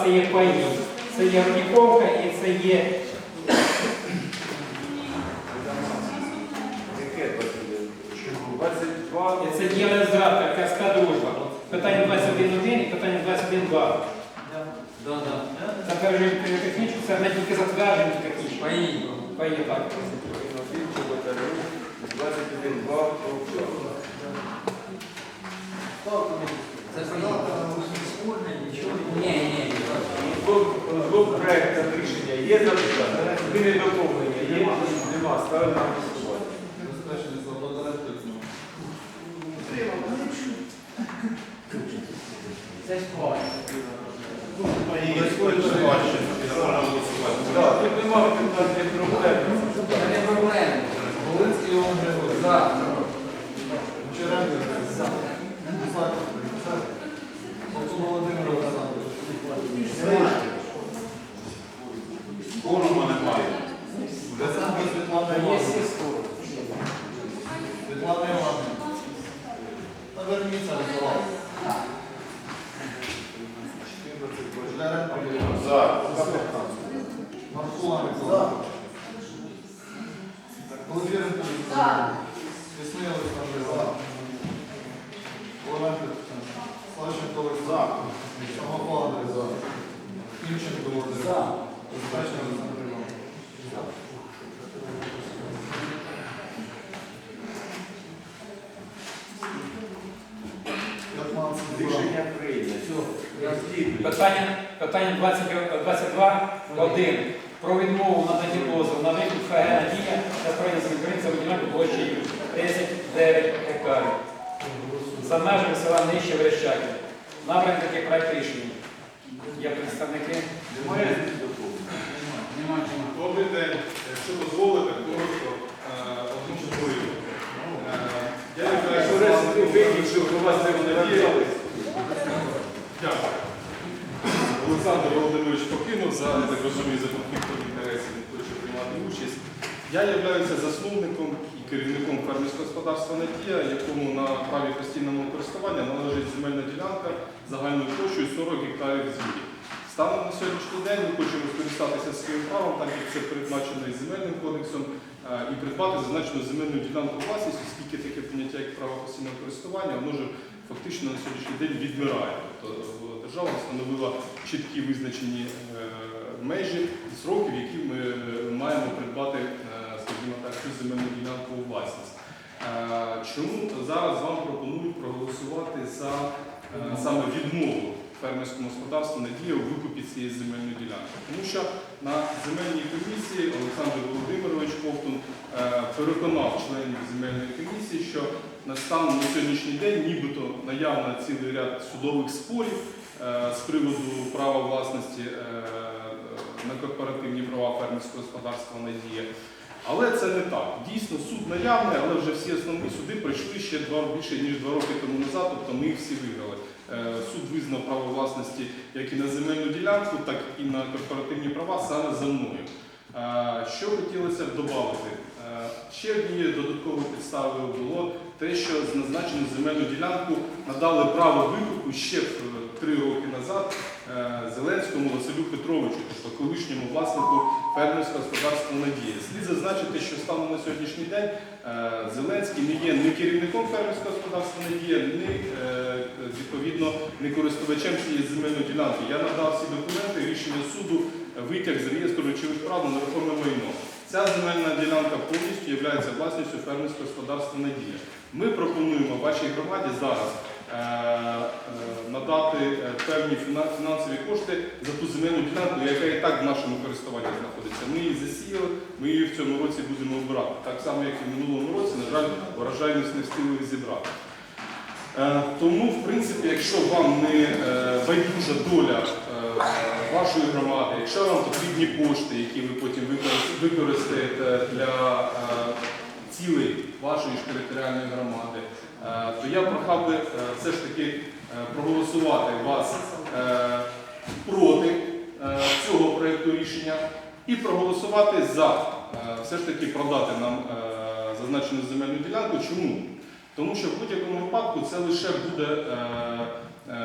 22 це є паї. Це є Родіковка і це є Яке 22? і це є Лезавка, Казка дружба. Питання 21.1 і питання 21.2. Да, да. Затверджуємо технічку, це не тільки затвердження технічно. Поїдь. Паї так. Фільчу, батарею, 21, 2, Це Ні, ні. До проекту рішення є запитання? Зміни доповнення є? Нема. Ставимо на голосування. Це спорне. Так, тут нема питань проблем. Це не проблема. Волинський Іван Григорович. За. Черенко. За. Антон Володимир Олександрович. Форума немає. Десенко Світлана Івановна. Світлана Івановна. Наверніться, Миколай. Жиляренко Ігор. За. Маркула Микола. Колодіренко Віктор. Тісний Олександр Іванович. Оленко Тетяна. Славченко Олександр. Самопал Андрій за. Івченко Володимир. За. Безпечний Олександр Іванович. П'ятнадцять за. Рішення прийнято. Розділі. Питання, питання 20 22 1. Про відмову надані дозволу на викуп ФГ «Надія» та проведення конкуренції виділянку площею 39 гектарів. За межами села Нижче Верещаки. Набрані такий проект рішення. Є представники. Немає? Добрий день. Якщо дозволите, коротко е, одну чутую. Я Якщо являюся решти виключив, то вас не. Дякую. Олександр Володимирович покинув за, я так розумію, за конфліктом інтересів, не хоче приймати участь. Я являюся засновником і керівником фермерського господарства Надія, якому на праві постійного користування належить земельна ділянка загальною площею 40 гектарів землі. Станом на сьогоднішній день ми хочемо скористатися своїм правом, так як це передбачено і земельним кодексом, е, і придбати зазначену земельну ділянку власність, оскільки таке поняття як право постійного користування, вже фактично на сьогоднішній день відмирає. Тобто е, держава встановила чіткі визначені е, межі сроки, в які ми е, маємо придбати, скажімо так, цю земельну ділянку у власність. Чому зараз вам пропонують проголосувати за саме відмову фермерському господарству Надія у викупі цієї земельної ділянки? Тому що на земельній комісії Олександр Володимирович Ковтун е, переконав членів земельної комісії, що на на сьогоднішній день нібито наявно цілий ряд судових спорів е, з приводу права власності е, на корпоративні права фермерського господарства Надія. Але це не так. Дійсно, суд наявний, але вже всі основні суди пройшли ще більше ніж два роки тому назад, тобто ми їх всі виграли. Е, Суд визнав право власності як і на земельну ділянку, так і на корпоративні права саме за мною. Е, Що хотілося б додати? Е, Ще однією додатковою підставою було те, що з назначену земельну ділянку надали право викупу ще три роки назад Зеленському Василю Петровичу, тобто колишньому власнику фермерського господарства Надія. Слід зазначити, що станом на сьогоднішній день Зеленський не є не керівником фермерського господарства Надія, не відповідно не користувачем цієї земельної ділянки. Я надав всі документи, рішення суду, е, витяг з реєстру речових прав на нерухоме майно. Ця земельна ділянка повністю є власністю фермерського господарства Надія. Ми пропонуємо вашій громаді зараз е, е, надати е, певні фінансові кошти за ту земельну ділянку, яка і так в нашому користуванні знаходиться. Ми її засіяли, ми її в цьому році будемо обирати. Так само, як і в минулому році, на жаль, урожайність не встигли зібрати. Е, Тому, в принципі, якщо вам не е, байдужа доля е, вашої громади, якщо вам потрібні кошти, які ви потім використ- використаєте для цілей вашої ж територіальної громади, то я прохав би все ж таки проголосувати вас проти цього проєкту рішення і проголосувати за все ж таки продати нам зазначену земельну ділянку. Чому? Тому що в будь-якому випадку це лише буде е,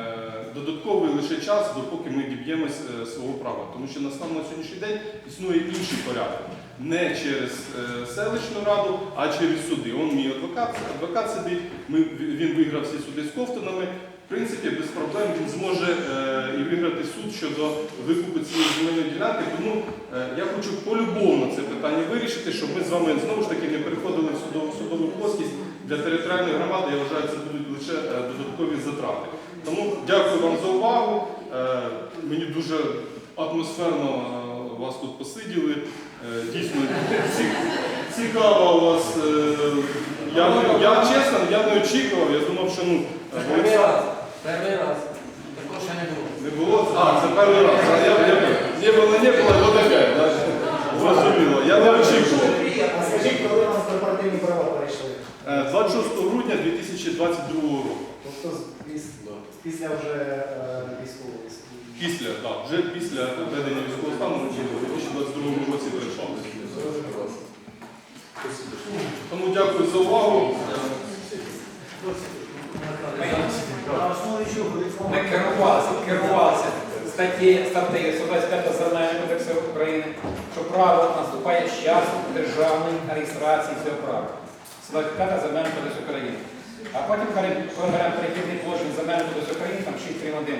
додатковий лише час, допоки ми діб'ємось е, свого права. Тому що на станом на сьогоднішній день існує інший порядок. Не через е, селищну раду, а через суди. Он мій адвокат, адвокат сидить, ми, він виграв всі суди з ковтунами. В принципі, без проблем він зможе е, і виграти суд щодо викупу цієї земельної ділянки. Тому е, я хочу полюбовно це питання вирішити, щоб ми з вами знову ж таки не переходили в судову, судову плоскість. Для територіальної громади, я вважаю, це будуть лише е, додаткові затрати. Тому дякую вам за увагу. Е, Мені дуже атмосферно е, вас тут посиділи. Дійсно, цікаво у вас. Я, я чесно, я не очікував. Я думав, що ну, Перший раз. Перший раз. Такого ще не було. не було. А, це перший раз. Я, я, не було, не було, вот таке. да. Зрозуміло. Я не очікував. А скажіть, коли у нас корпоративні права перейшли? Е, 26 грудня 2022 року. Тобто після вже е, військової. Після, так, вже після введення військового стану у 2022 році прийшов. Тому дякую за увагу. Ми керувалися, керувалися статті, статтею 125 Земельного кодексу України, що право наступає з часу державної реєстрації цього права. 125 Земельного кодексу України. А потім програм перехідних положень Земельного кодексу України, там 6.3.1.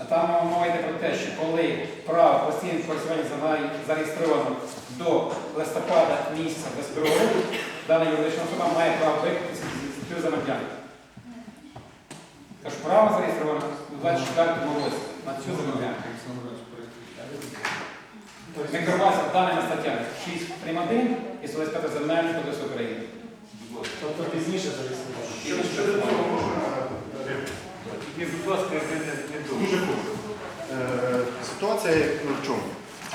А там мова йде про те, що коли право постійного користування землею зареєстровано до листопада місяця без переговору, дана юридична особа має право викупити цю земельну. Тож право зареєстровано у 24 році на цю землю. Ми керувалися даними статтями 6 прим. 1 і 125 земельний кодекс України. Тобто пізніше зареєстрували. Щодо цього можна будь ласка, не, Дуже коротко. Е, Ситуація в чому?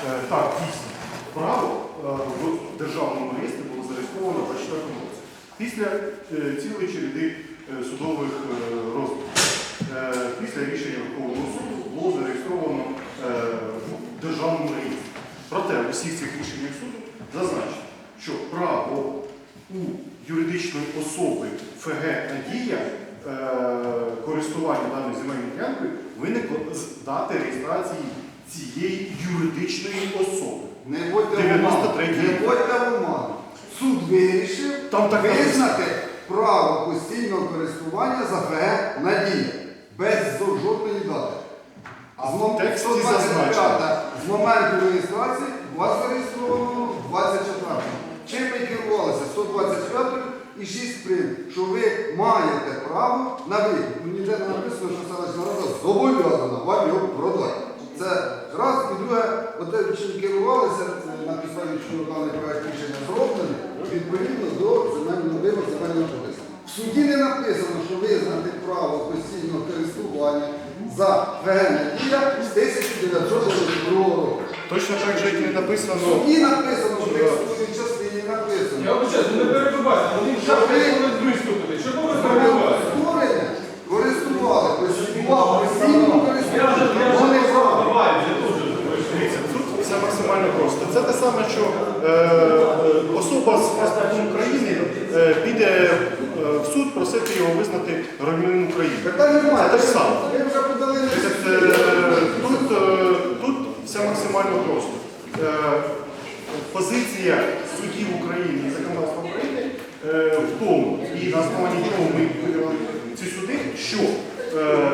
Е, Так, дійсно, право е, в державному реєстрі було зареєстровано в 24 році. Після е, цілої череди е, судових е, розглядів. Е, Після рішення Верховного суду було зареєстровано е, в державному реєстрі. Проте у всіх цих рішеннях суду зазначено, що право у юридичної особи ФГ Надія е, користування даною земельною ділянкою виникло з дати реєстрації цієї юридичної особи. Не будьте в 93 оману. Не будьте в оману. Суд вирішив Там так визнати право постійного користування за ФГ Надія без жодної дати. А з мом- тексті 125 зазначено. з моменту реєстрації у вас зареєстровано 24. Чим ми керувалися? 125 і 6 прим, що ви маєте право на викуп. Ніде не написано, що селищна рада зобов'язана вам його продати. Це раз і друге, от те, чим керувалися, на підставі, що даний проект рішення зроблений, відповідно до земельного вимог земельного кодексу. В суді не написано, що визнати право постійного користування за ФГ Надія з 1992 року. Точно так же, як не написано. І написано, в текстовій написано. Я вибачаю, ну не перебивайте, один шаг виступити. Що ви перебиваєте? Створення користували, постійно постійно користування. Вони право. Дивіться, тут все максимально просто. Це те саме, що е, е, особа з паспортом України е, піде е, в суд просити його визнати громадянином України. Питань немає. Це те ж саме. Ви вже подали на Тобто, е, Тут, е, тут все максимально просто. Е, Позиція судів України і законодавства України е, в тому, і на основанні чого ми виграли ці суди, що е,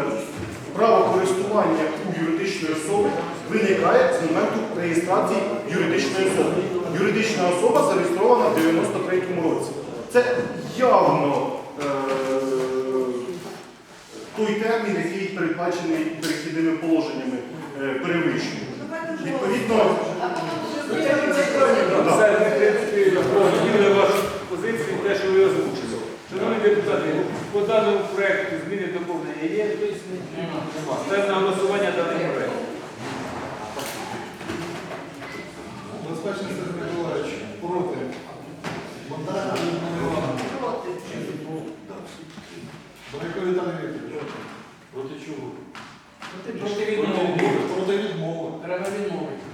право користування у юридичної особи виникає з моменту реєстрації юридичної особи. Юридична особа зареєстрована в 93-му році. Це явно е, той термін, який передбачений перехідними положеннями, е. Відповідно, Принципі, вашу позицію, те, що ви озвучили. Шановні депутати, по даному проекту зміни доповнення є? Ставимо на голосування даний проект. Безпечний Сергій Миколаївич проти. Проти чого? Проти відмови. Проти відмови. Треба відмовити.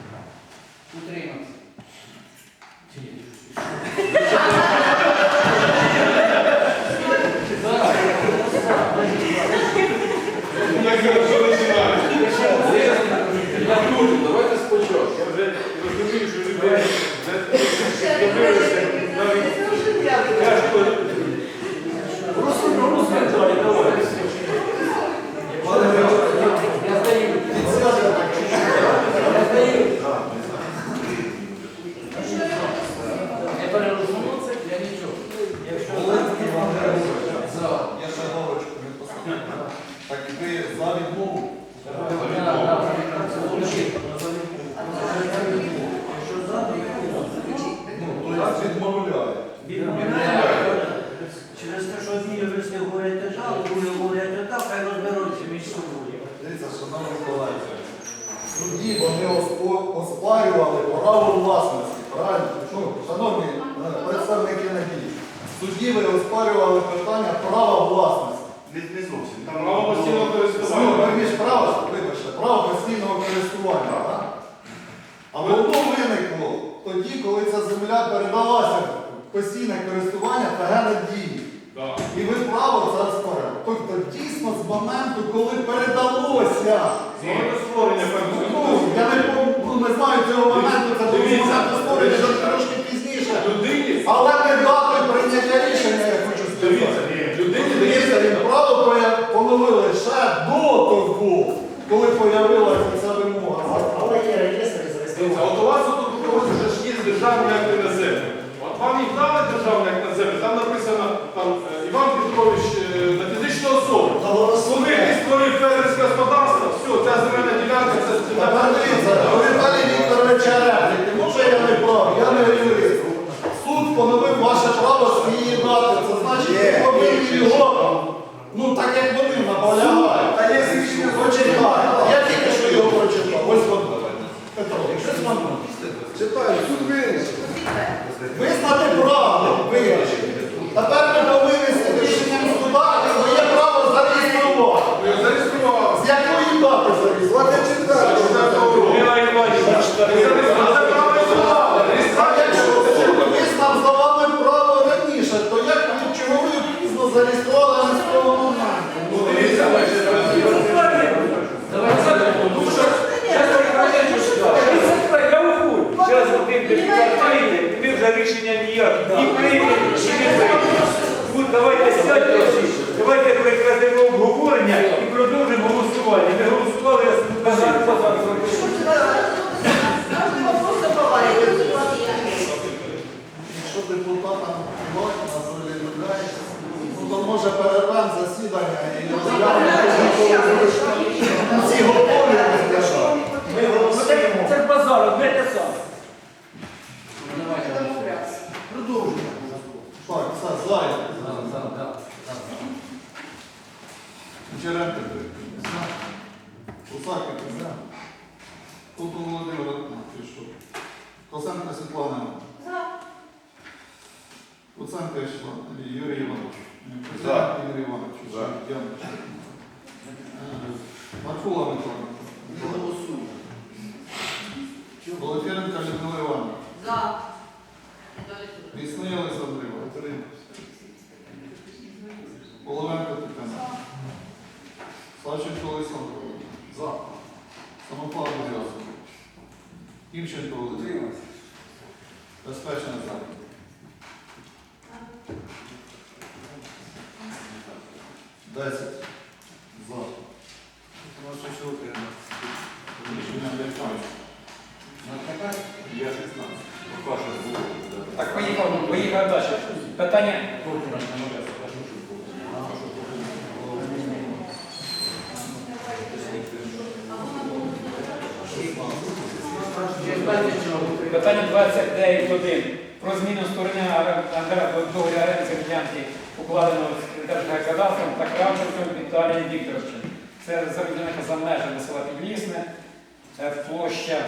Утриматися. Правильно? Ну, шановні е, представники надії, в суді ви оспарювали питання права власності. Не, не зовсім. Там Право постійного Ну, користування. верніш, право, вибачте, право постійного користування. так? А воно виникло тоді, коли ця земля передалася в постійне користування ПГ надії. Так. І ви право це розпоряд. Тобто дійсно з моменту, коли передалося. Згодом створення Ну, я не, ну, не цього моменту, це Дивіться. моменту створення трошки пізніше. людині. Але не датою прийняття рішення, я хочу сказати. людині Дивіться, дається він право поновили ще до того, коли появилася ця вимога. Але є реєстр зареєстрований. от у вас тут вже ж є державні акти на землю. От вам їх дали державний акт на землю, там написано там, е, Іван Петрович е, на фізичну особу. обговорення Володимиренко Людмила Івановна. За. Пісни Олександр Іванович. Половенко Тетяна. Савченко Олександр Іванович. За. Самопал Михайлович. Івченко Володимир. Безпечна за. Десять. За. Рішення не приймається. Так, поїхав, поїхав далі. Питання. Питання 29.1. Про зміну сторони договору оренди землянки, укладеного з Держгеокадастром та Кравченком Віталієм Це землянка за межами села Підлісне, Е, площа,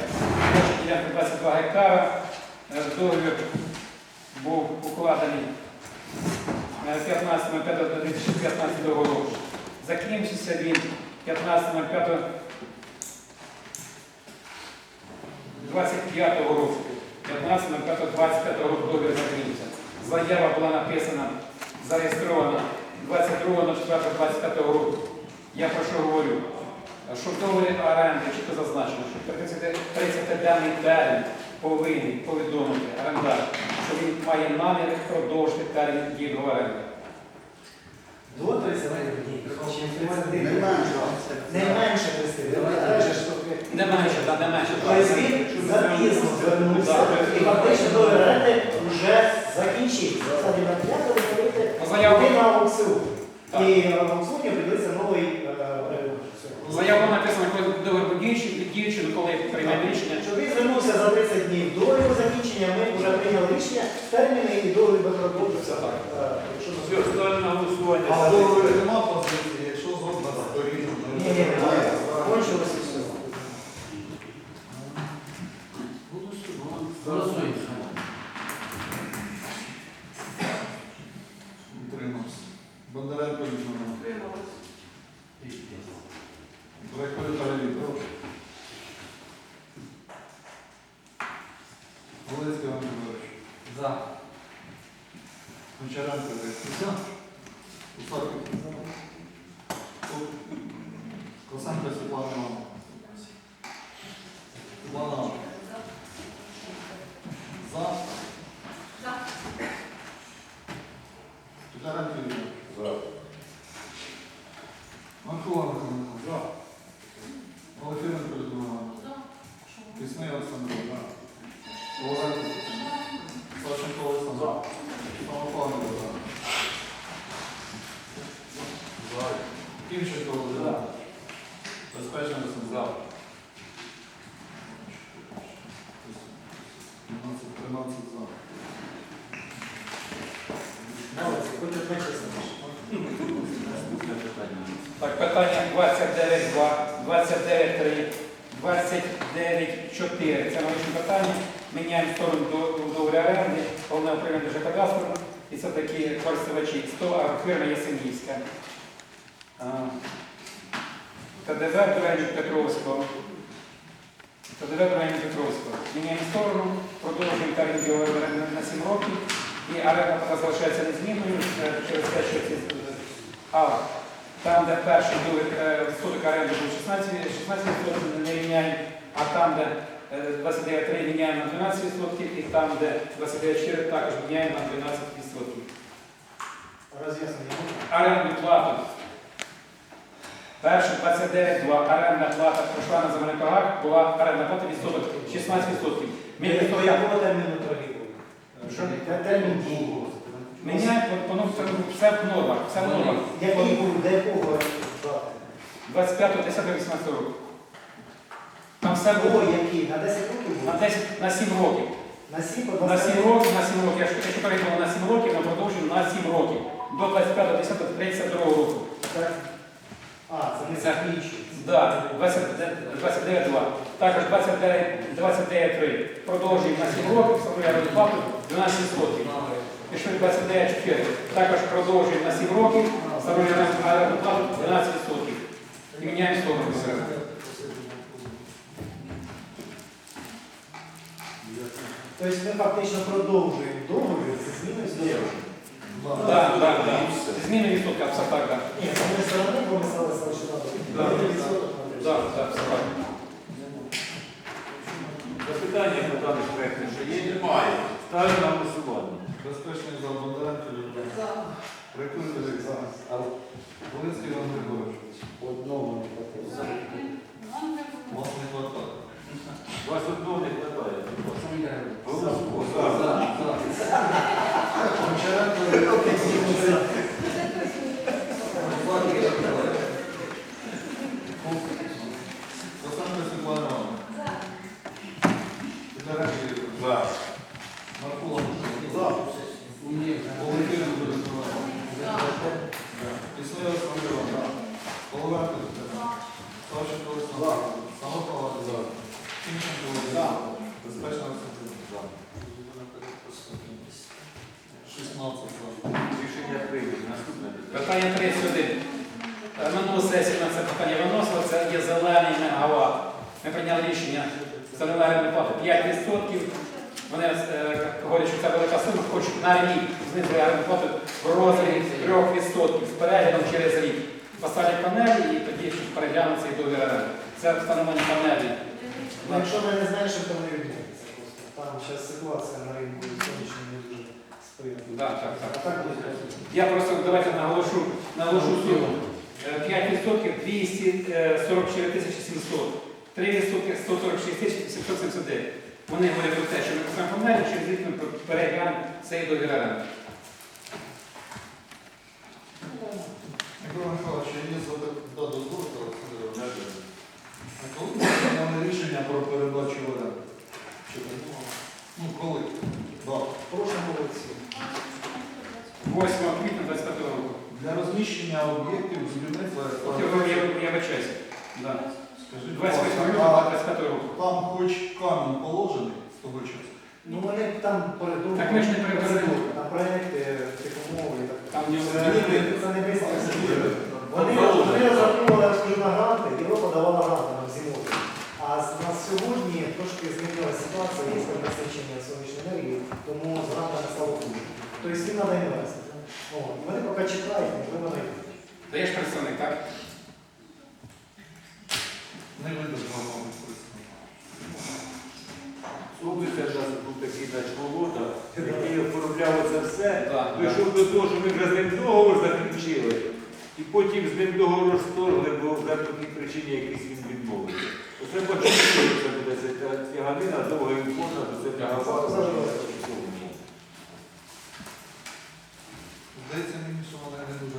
ділянки 22 гектара. Е, Договір був укладений е, 15.05.2015 року. Закінчився він 15.05. 25 року, 15.05.25 року договір закінчився. Заява була написана, зареєстрована 22.04.25 року. Я про що говорю? Що в договорі оренди чітко зазначено, що 30-денний термін повинен повідомити орендар, що він має намір продовжити термін дії оренди. До 30 днів. Не менше. Не менше 30. Давайте Не менше, та не менше. Тобто він запізно звернувся і фактично до оренди вже закінчив. Це не напрямку, ви говорите, Ну, аукціон. Так. І на аукціоні прийдеться новий регулятор. Заяву написано, коли договір діючий, коли приймемо рішення. Що він звернувся за 30 днів до його закінчення, ми вже прийняли рішення, терміни і договір. Так. Якщо на Все, ставимо на голосування. А в договорі нема позиції, якщо згодна сторін. Ні, ні, немає. Кончилося все. За. Гончаренко за. Усаков. Косенко Світлана Івановна. Світлана. За. Тітаренко Юрій. За. Микола Михайлович. За. Олефіренко Людмила. Пісний Олександр. За. Лозенко Тетяна. Савченко Олександр. За. Самопалов. За. За. Кімченко Володимир. Безпечний Олександр. За. 13 за. Молодці, хоч одне чесно. Так, питання 29.2, 29.3, 29.4. Це новичне питання. Міняємо сторону до договору оренди, головне управління Держкадастру. І це такі користувачі 100 агрофірма Ясенівська. ТДВ району Петровського. ТДВ району Петровського. Міняємо сторону, продовжуємо тариф на 7 років. І поки залишається незмінною е, через те, що ці е, але там, де перший е, суток оренди був 16, 16 не міняємо, а там, де е, 29.3 міняємо на 12% і там, де 29.4 також міняємо на 12 Роз'яснення. Оренду плату. Перше 29.2 орендна плата пройшла на земельних торгах, була орендна плата відсоток 16 Ми До відсоток- якого терміну торгівлі? Що? Термін дії. По- це все в нормах, все в нормах. Який був, до якого дати? 25 10 18 року. Там все було який? На 10 років на був? 10, на 7 років. На 7 На 7 років, на 7 років. Якщо, якщо перейдемо на 7 років, ми продовжуємо на 7 років. До 25 10 32 року. Так. А, це не закінчується. Да, 29-2. Також 29 29-3. Продовжуємо на 7 років, встановлюємо плату 12 років. Пішли 29-4. Також продовжуємо на 7 років, встановлюємо орендну плату 12 років. І міняємо сторону. Тобто ми фактично продовжуємо договір зі зміною сторони. Так, так, так. Зміни відсотка, все так, так. Ні, з однієї сторони помислилися, що Да. Так, так, все так. Запитання по даних проєктах, що є? Немає. Ставлю на голосування. Безпечний за Бондаренко. Прикулений за. Волинський Іван Григорович. Одного не хватило. Вас не хватає. Вас одного не вистачає. Гончаренко Юрій. Косенко Світлана Івановна. Тітаренко Юрій. За. Маркула Михайло. Володимир Людмила. Пісний Олександр Іванович. Головенко Тетяна. Савченко Олександр. Самопала за. Кімченко Володимир. Безпечна Олександр. За. 16 за. Рішення прийнято. Наступне питання. Питання 31. Е, Минулу сесію на це питання виносили, це є зелений мегаватт. Ми прийняли рішення за орендну плату 5%. Вони е, говорять, що це велика сума, хочуть на рік знизити орендну плату в розмірі 3% з переглядом через рік. Поставлять панелі і тоді цей договір оренди. Це встановлення панелі. Ну, якщо ви не знаєте, що то не відбудеться. просто. Там зараз ситуація на ринку сонячна не дуже сприяє. Да, так, так. А так буде. Я просто давайте наголошу, наголошу суму. Е, 5% 244 тисячі 700. 3% 146 тисяч 779. Вони говорять про те, що ми поставимо панелі, через рік ми переглянемо цей договір оренди. Микола Михайлович, є за дозволити Олександр Іванович. А коли ми прийняли рішення про передачу в оренду? Чи не? Ну, коли? Да. В прошлому році. 8 квітня 25 року. Для розміщення об'єктів з будівництва я, я, я Скажіть, 28 будь лютого 25 там хоч камінь положений з того часу? Ну вони там передумали. Так ми ж не передумали. Там проєкти, техумови і так. Там не- Це не бистро. Вони розраховували абсолютно гранти, Європа давала гранти нам зимою. А на сьогодні трошки змінилася ситуація, є перенасичення сонячної енергію, тому зранку не стало хуже. Тобто їм треба інвести. О, Вони поки чекають, можливо, не йдуть. Даєш представник, так? Не видно, мабуть, Слухайте, що був такий наш Волода, який оформляв це все, Так, дійшов до того, що ми вже з ним договор заключили, і потім з ним договор розторгли, бо вже по тій причині якийсь він відмовився. Оце почуття, це буде ця тяганина, довга і повна, то це тягава. Здається мені, що не дуже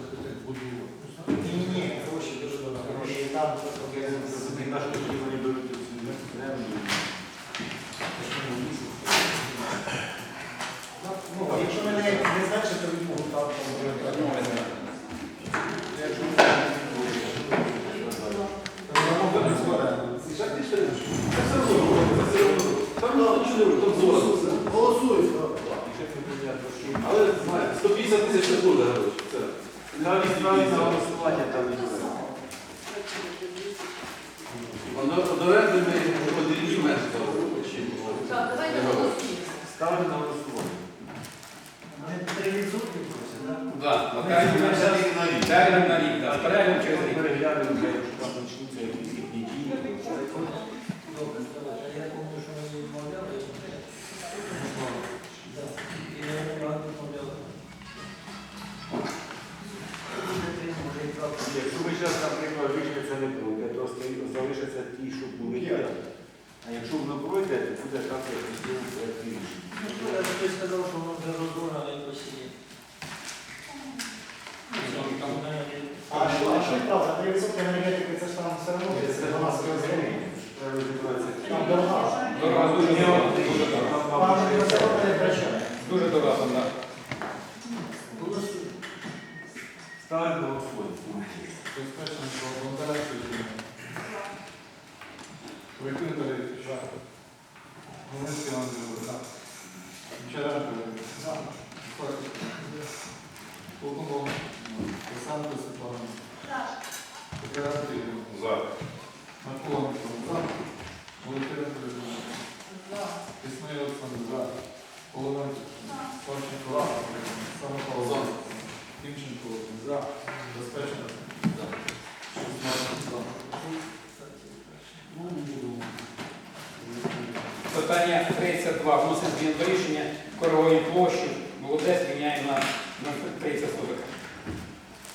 32. Вносить змін до рішення корової площі. Молодець міняємо на, на 30 соток.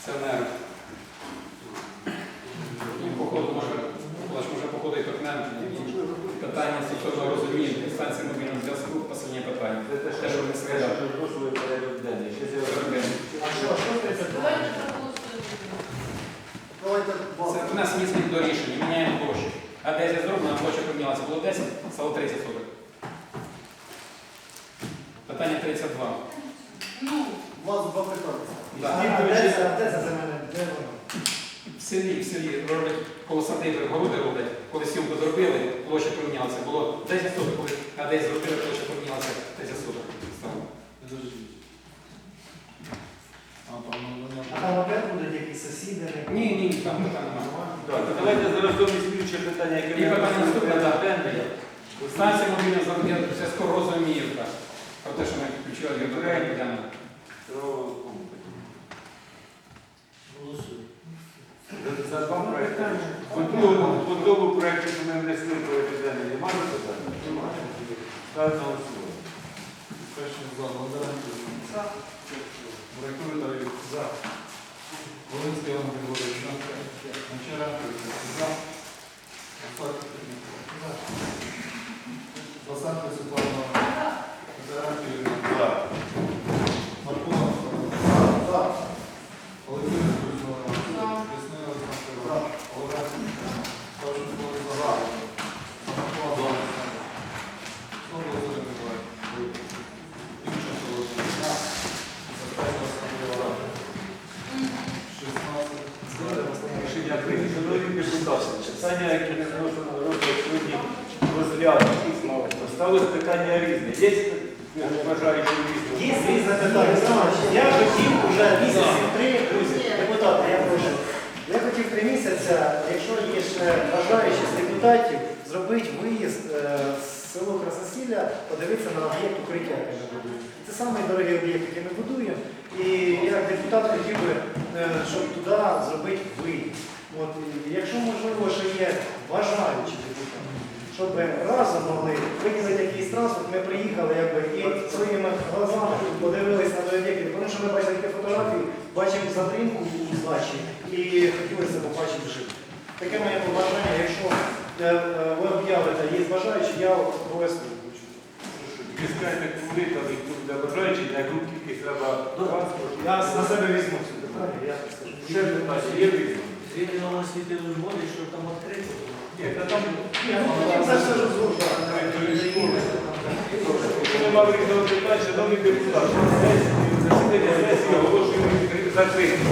Це не походу, може, Влаш, може, походу і торкнемо. Питання стосовно розуміння станції мобільного зв'язку, останнє питання. Це те, що ми сказали. це А що, а що 32? Давайте проголосуємо. Давайте Це внесення змін до рішення, міняємо площу. А 10 зроблено, площа помінялася. Було 10, стало 30 соток. Питання 32. Ну, у вас два питання. Де це, де це за мене? Де воно? В селі, в селі роблять коло садиби, городи роблять, коли сілку зробили, площа помінялася. Було 10 соток, коли а десь зробили, площа помінялася 10 соток. стало. А, там, ну, ну, А там опять будуть якісь сусіди? Ні, ні, там немає. Так, давайте зараз до слідче питання, яке І питання наступне, так. денний. Станція мобільного зв'язку, я так. Про те, що ми включили його Про. За- За два проекти. По другому, по тому проекту, що ми внесли порядок денний, немає питань? Ставимо на голосування. Безпечно за Бондаренко. Віталій. За. Волинський Іван Григорович. Вчоренко. За. Остап За. Лосенко Світлана. Петренко Юрій. За. Маркова. За. Олексій Кузьмова. Ясний Олександр. Олег. Савченко Олександр. Самохова. Знову Володимир Миколаївич. Тимченко Володимир. Запевно Олександр. 16. Рішення прийнято. Шановні депутати, питання, які не вносимо на розгляд сьогодні розглянуті. Осталось питання різне. Є бажаючі різне? Є різне питання. Знаєш, Я хотів уже місяці три, друзі, депутати, я прошу. Я хотів три місяця, якщо є ще бажаючих з депутатів, зробити виїзд е, з село Красосілля, подивитися на об'єкт укриття, який ми будуємо. Це самий дорогий об'єкт, який ми будуємо. І як депутат хотів би, е, щоб туди зробити виїзд. От, якщо можливо, що є бажаючі депутати, щоб разом могли виділити якийсь транспорт, ми приїхали якби, і своїми глазами подивилися на той об'єкт, тому що ми бачили такі фотографії, бачимо затримку у здачі і хотілося побачити вживу. Таке моє побажання, якщо е, е, ви об'явите, є бажаючі, я обов'язково хочу. Ви скажете, коли там і тут для бажаючих, на яку кількість треба транспорту. Я на себе візьму Ще питання, є відповідь? Звідно освітили води, що там відкрито. Ні, та там Ні, Це все. Якщо немає різного питання, шановні депутати, засідання сесії оголошуємо закритим.